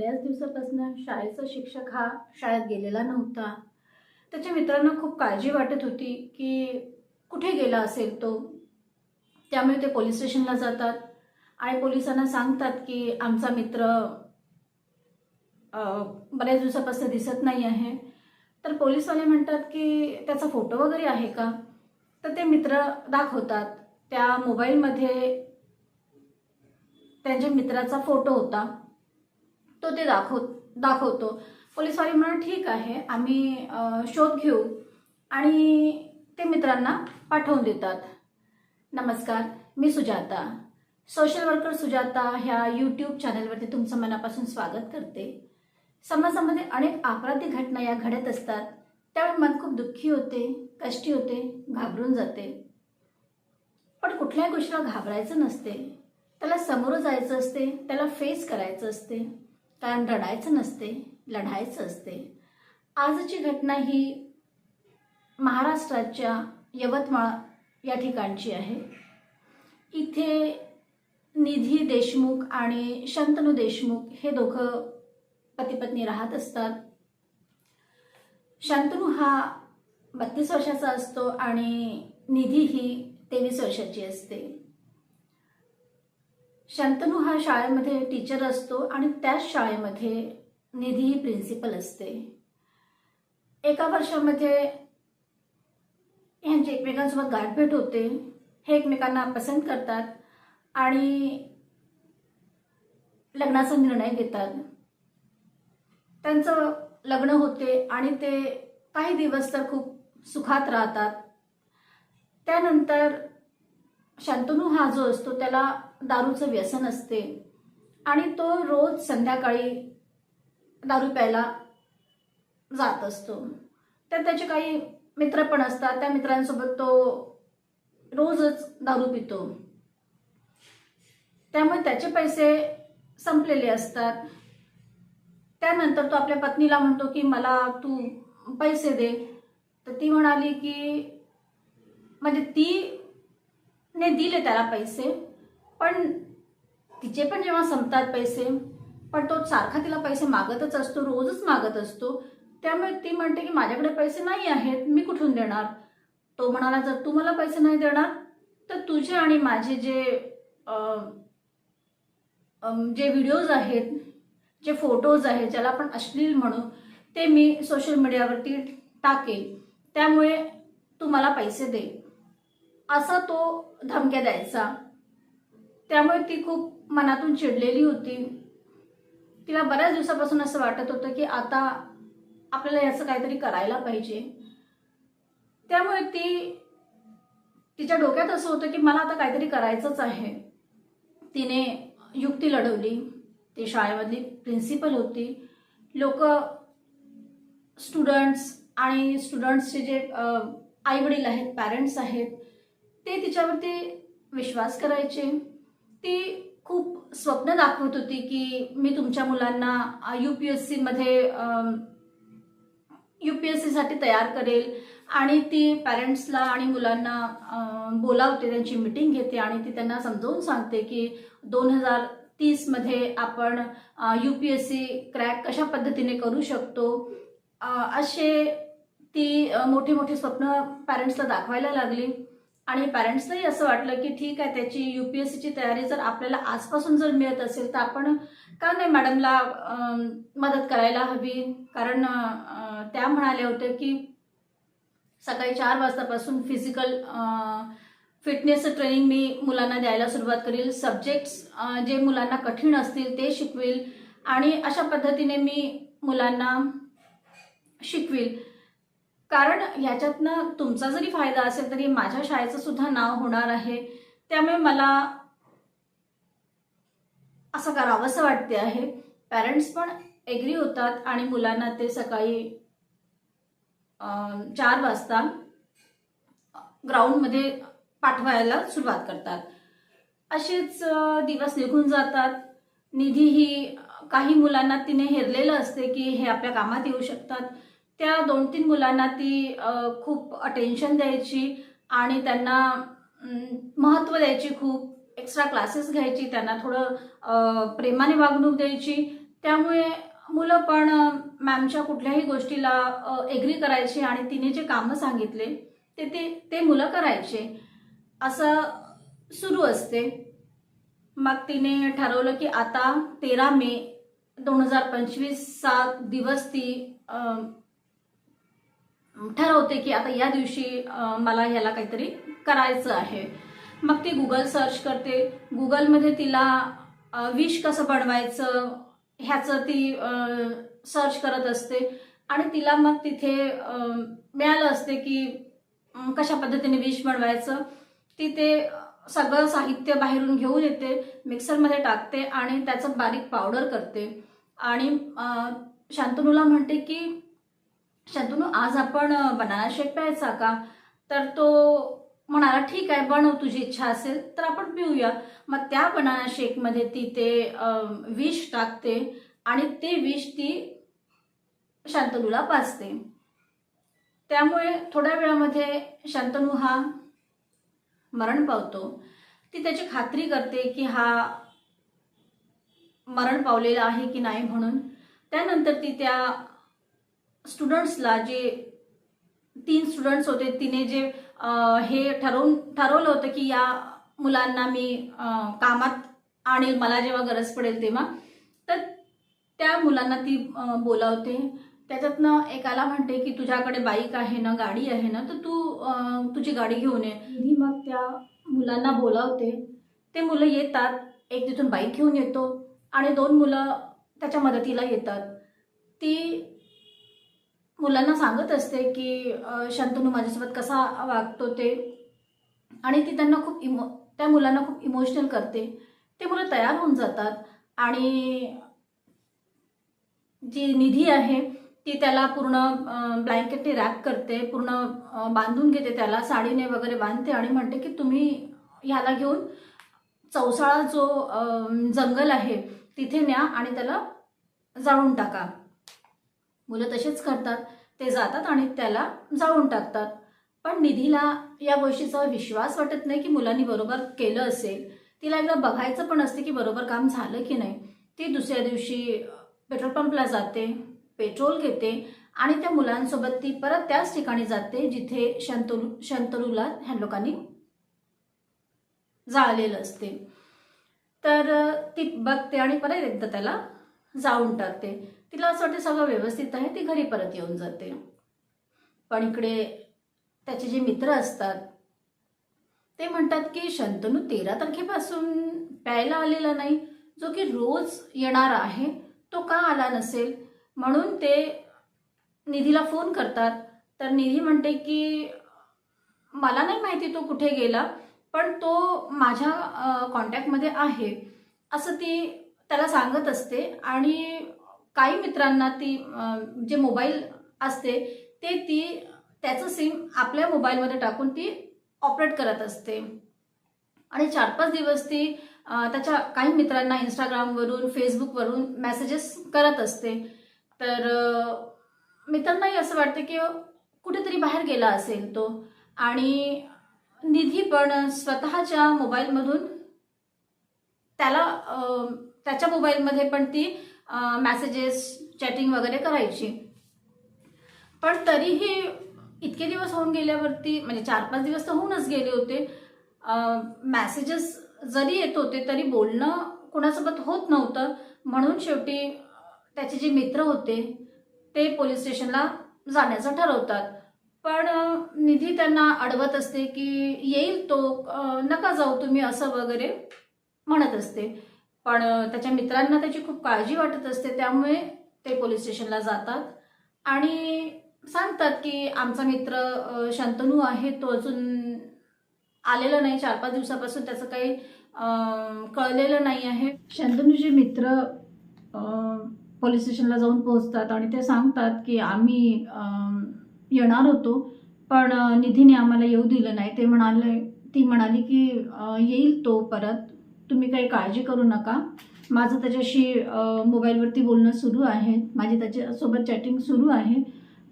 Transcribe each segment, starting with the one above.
बऱ्याच दिवसापासून शाळेचा शिक्षक हा शाळेत गेलेला नव्हता. त्याच्या मित्रांना खूप काळजी वाटत होती की कुठे गेला असेल तो. त्यामुळे ते पोलीस स्टेशनला जातात आणि पोलिसांना सांगतात की आमचा मित्र बऱ्याच दिवसापासून दिसत नाही आहे. तर पोलीसवाले म्हणतात की त्याचा फोटो वगैरे आहे का? तर ते मित्र दाखवतात. त्या मोबाईलमध्ये त्यांच्या मित्राचा फोटो होता. तो ते दाखव दाखवतो. पोलीसवाले म्हणून ठीक आहे आम्ही शोध घेऊ. आणि ते मित्रांना पाठवून देतात. नमस्कार मी सुजाता. सोशल वर्कर सुजाता ह्या यूट्यूब चॅनलवरती तुमचं मनापासून स्वागत करते. समाजामध्ये अनेक आपराधिक घटना या घडत असतात. त्यावेळी मन खूप दुःखी होते कष्टी होते घाबरून जाते. पण कुठल्याही गोष्टीला घाबरायचं नसते. त्याला समोर जायचं असते त्याला फेस करायचं असते. कारण रडायचं नसते लढायचं असते. आजची घटना ही महाराष्ट्राच्या यवतमाळ या ठिकाणची आहे. इथे निधी देशमुख आणि शंतनू देशमुख हे दोघं पतीपत्नी राहत असतात. शंतनू हा बत्तीस वर्षाचा असतो आणि निधी ही तेवीस वर्षाची असते. शंतनू हा शाळेमध्ये टीचर असतो आणि त्याच शाळेमध्ये निधी ही प्रिन्सिपल असते. एका वर्षामध्ये ह्यांची एकमेकांसोबत गाठभेट होते. हे एकमेकांना पसंत करतात आणि लग्नाचा निर्णय घेतात. त्यांचं लग्न होते आणि ते काही दिवस तर खूप सुखात राहतात. त्यानंतर शांतनू हा जो असतो त्याला दारूचं व्यसन असते. आणि तो रोज संध्याकाळी दारू प्यायला जात असतो. तर त्याचे काही मित्र पण असतात. त्या मित्रांसोबत तो रोजच दारू पितो. त्यामुळे त्याचे पैसे संपलेले असतात. त्यानंतर तो आपल्या पत्नीला म्हणतो की मला तू पैसे दे. तर ती म्हणाली की म्हणजे ती ने दिले त्याला पैसे. पण तिचे पण जेव्हा संपतात पैसे पण तो सारखा तिला पैसे मागतच असतो रोजच मागत असतो. त्यामुळे ती म्हणते की माझ्याकडे पैसे नाही आहेत मी कुठून देणार? तो म्हणाला जर तू मला पैसे नाही देणार तर तुझे आणि माझे जे जे व्हिडिओज आहेत जे फोटोज आहेत ज्याला आपण अश्लील म्हणू ते मी सोशल मीडियावरती टाकेल. त्यामुळे तू मला पैसे दे. असा तो धमक्या द्यायचा. त्यामुळे ती खूप मनातून चिडलेली होती. तिला बऱ्याच दिवसापासून असं वाटत होतं की आता आपल्याला याचं काहीतरी करायला पाहिजे. त्यामुळे ती तिच्या डोक्यात असं होतं की मला आता काहीतरी करायचंच आहे. तिने युक्ती लढवली. ती शाळेमधली प्रिन्सिपल होती. लोक स्टुडंट्स आणि स्टुडंट्सचे जे आईवडील आहेत पॅरेंट्स आहेत ते तिच्यावरती विश्वास करायचे. ती खूप स्वप्न दाखवत होती की मी तुमच्या मुलांना यू पी एस सीमध्ये यू पी एस सीसाठी तयार करेल. आणि ती पॅरेंट्सला आणि मुलांना बोलावते त्यांची मिटिंग घेते आणि ती त्यांना समजावून सांगते की दोन हजार तीसमध्ये आपण U P S C crack कशा पद्धतीने करू शकतो. असे ती मोठी मोठी स्वप्न पॅरेंट्सला दाखवायला लागली. आणि पॅरेंट्सलाही असं वाटलं की ठीक आहे त्याची यू पी एस सीची तयारी जर आपल्याला आजपासून जर मिळत असेल तर आपण का नाही मॅडमला मदत करायला हवी? कारण त्या म्हणाल्या होत्या की सकाळी चार वाजतापासून फिजिकल फिटनेसचं ट्रेनिंग मी मुलांना द्यायला सुरुवात करेल. सब्जेक्ट्स जे मुलांना कठीण असतील ते शिकवेल. आणि अशा पद्धतीने मी मुलांना शिकवेल. कारण ह्याच्यातनं तुमचा जरी फायदा असेल तरी माझ्या शाळेचं सुद्धा नाव होणार आहे. त्यामुळे मला असं करावंसं वाटते आहे. पॅरेंट्स पण एग्री होतात आणि मुलांना ते सकाळी चार वाजता ग्राउंडमध्ये पाठवायला सुरुवात करतात. असेच दिवस निघून जातात. निधी ही काही मुलांना तिने हेरलेलं असते की हे आपल्या कामात येऊ शकतात. त्या दोन तीन मुलांना ती खूप अटेन्शन द्यायची आणि त्यांना महत्त्व द्यायची खूप. एक्स्ट्रा क्लासेस घ्यायची त्यांना थोडं प्रेमाने वागणूक द्यायची. त्यामुळे मुलं पण मॅमच्या कुठल्याही गोष्टीला एग्री करायची आणि तिने जे कामं सांगितले ते ते ते मुलं करायचे. असं सुरू असते. मग तिने ठरवलं की आता तेरा मे दोन हजार पंचवीसचा दिवस ती ठरवते की आता या दिवशी मला ह्याला काहीतरी करायचं आहे. मग ती गुगल सर्च करते. गुगलमध्ये तिला विश कसं बनवायचं ह्याचं ती सर्च करत असते. आणि तिला मग तिथे मिळालं असते की कशा पद्धतीने विश बनवायचं. ती ते सगळं साहित्य बाहेरून घेऊन येते मिक्सरमध्ये टाकते आणि त्याचं बारीक पावडर करते. आणि शांतनूला म्हणते की शांतनू आज आपण बनाना शेक प्यायचा का? तर तो म्हणाला ठीक आहे बनव तुझी इच्छा असेल तर आपण पिऊया. मग त्या बनाना शेकमध्ये ती ते विष टाकते आणि ते विष ती शांतनूला पाजते. त्यामुळे थोड्या वेळामध्ये शांतनू हा मरण पावतो. ती त्याची खात्री करते की हा मरण पावलेला आहे की नाही म्हणून. त्यानंतर ती त्या स्टुडंट्सला जे तीन स्टुडंट्स होते तिने जे हे ठरवून ठरवलं होतं की या मुलांना मी कामात आणेल मला जेव्हा गरज पडेल तेव्हा. तर त्या मुलांना ती बोलावते. त्याच्यातनं एकाला म्हणते की तुझ्याकडे बाईक आहे ना गाडी आहे ना तर तू तुझी गाडी घेऊन ये. मी मग त्या मुलांना बोलावते. ते मुलं येतात. एक तिथून बाईक घेऊन येतो. आणि दोन मुलं त्याच्या मदतीला येतात. ती मुलांना सांगत असते की अ, शांतनू माझ्यासोबत कसा वागतो ते. आणि ती त्यांना खूप इमो त्या मुलांना खूप इमोशनल करते. ते मुलं तयार होऊन जातात. आणि जी निधी आहे ती त्याला पूर्ण ब्लँकेटने रॅप करते. पूर्ण बांधून घेते त्याला. साडीने वगैरे बांधते आणि म्हणते की तुम्ही ह्याला घेऊन चौसाळा जो जंगल आहे तिथे न्या आणि त्याला जाळून टाका. मुलं तसेच करतात ते जातात आणि त्याला जाळून टाकतात. पण निधीला या गोष्टीचा विश्वास वाटत नाही की मुलांनी बरोबर केलं असेल. तिला एकदा बघायचं पण असते की बरोबर काम झालं की नाही. ती दुसऱ्या दिवशी पेट्रोल पंपला जाते पेट्रोल घेते आणि त्या मुलांसोबत ती परत त्याच ठिकाणी जाते जिथे शंतनू शंतनूला ह्या लोकांनी जाळलेलं असते. तर ती बघते आणि परत एकदा त्याला जाऊन टाकते. तिला असं वाटतं सगळं व्यवस्थित आहे ती घरी परत येऊन जाते. पण इकडे त्याचे जे मित्र असतात ते म्हणतात की शंतनू तेरा तारखेपासून प्यायला आलेला नाही. जो की रोज येणार आहे तो का आला नसेल? म्हणून ते निधीला फोन करतात. तर निधी म्हणते की मला नाही माहिती तो कुठे गेला पण तो माझ्या कॉन्टॅक्टमध्ये आहे. असं ती त्याला सांगत असते आणि काही मित्रांना ती जे मोबाईल असते ते ती त्याचं सिम आपल्या मोबाईलमध्ये टाकून ती ऑपरेट करत असते. आणि चार पाच दिवस ती त्याच्या काही मित्रांना इंस्टाग्रामवरून फेसबुकवरून मेसेजेस करत असते. तर मित्रांनाही असं वाटतं की कुठेतरी बाहेर गेला असेल तो. आणि निधी पण स्वतःच्या मोबाईलमधून त्याला त्याच्या मोबाईलमध्ये पण ती मॅसेजेस चॅटिंग वगैरे करायची. पण तरीही इतके दिवस होऊन गेल्यावरती म्हणजे चार पाच दिवस तर होऊनच गेले होते मॅसेजेस जरी येत होते तरी बोलणं कोणासोबत होत नव्हतं. म्हणून शेवटी त्याचे जे मित्र होते ते पोलीस स्टेशनला जाण्याचं ठरवतात. पण निधी त्यांना अडवत असते की येईल तो नका जाऊ तुम्ही असं वगैरे म्हणत असते. पण त्याच्या मित्रांना त्याची खूप काळजी वाटत असते त्यामुळे ते पोलीस स्टेशनला जातात. आणि सांगतात की आमचा मित्र शंतनू आहे तो अजून आलेला नाही. चार पाच दिवसापासून त्याचं काही कळलेलं नाही आहे. शंतनूचे मित्र पोलीस स्टेशनला जाऊन पोहोचतात आणि ते सांगतात की आम्ही येणार होतो पण निधीने आम्हाला येऊ दिलं नाही. ते म्हणाले ती म्हणाली की येईल तो परत. तुम्ही काही काळजी करू नका. माझं त्याच्याशी मोबाईलवरती बोलणं सुरू आहे. माझी त्याच्यासोबत चॅटिंग सुरू आहे.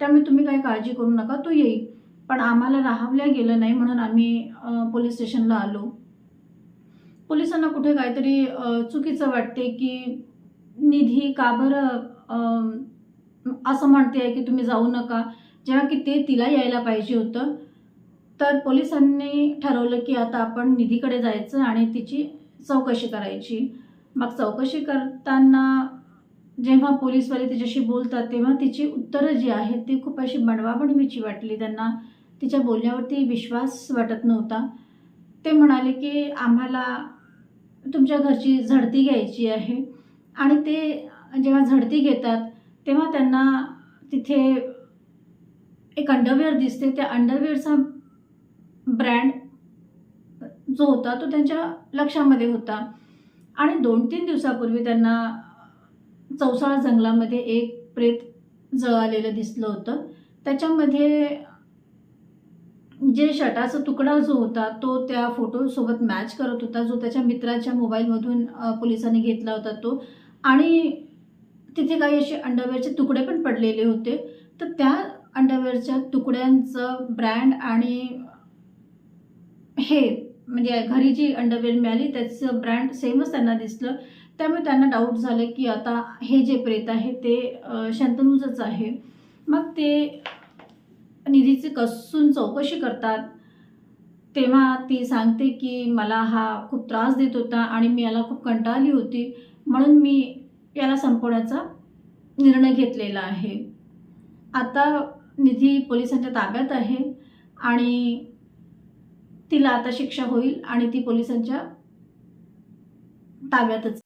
त्यामुळे तुम्ही काही काळजी करू नका. तो येईल. पण आम्हाला राहावल्या गेलं नाही म्हणून आम्ही पोलीस स्टेशनला आलो. पोलिसांना कुठे काहीतरी चुकीचं वाटते की निधी का बरं असं म्हणते आहे की तुम्ही जाऊ नका. जेव्हा की ते तिला यायला पाहिजे होतं. तर पोलिसांनी ठरवलं की आता आपण निधीकडे जायचं आणि तिची चौकशी करायची. मग चौकशी करताना जेव्हा पोलीसवाले तिच्याशी बोलतात तेव्हा तिची उत्तरं जी आहेत ती खूप अशी बनवाबनवीची वाटली. त्यांना तिच्या बोलण्यावरती विश्वास वाटत नव्हता. ते म्हणाले की आम्हाला तुमच्या घरची झडती घ्यायची आहे. आणि ते जेव्हा झडती घेतात तेव्हा त्यांना तिथे एक अंडरवेअर दिसते. त्या अंडरवेअरचा ब्रँड जो होता तो त्यांच्या लक्षामध्ये होता. आणि दोन तीन दिवसापूर्वी त्यांना चौसाळा जंगलामध्ये एक प्रेत जळालेलं दिसलं होतं. त्याच्यामध्ये जे शटाचा तुकडा जो होता तो त्या फोटोसोबत मॅच करत होता जो त्याच्या मित्राच्या मोबाईलमधून पोलिसांनी घेतला होता तो. आणि तिथे काही असे अंडरवेअरचे तुकडे पण पडलेले होते. तर त्या अंडरवेअरच्या तुकड्यांचं ब्रँड आणि हे म्हणजे घरी जी अंडरवेअर मिळाली त्याचं ब्रँड सेमच त्यांना दिसलं. त्यामुळे त्यांना डाऊट झालं की आता हे जे प्रेत आहे ते शंतनूचंच आहे. मग ते निधीची कसून चौकशी करतात. तेव्हा ती सांगते की मला हा खूप त्रास देत होता आणि मी याला खूप कंटाळली होती. म्हणून मी याला संपवण्याचा निर्णय घेतलेला आहे. आता निधी पोलिसांच्या ताब्यात आहे आणि तिला आता शिक्षा होईल आणि ती पोलिसांच्या ताब्यातच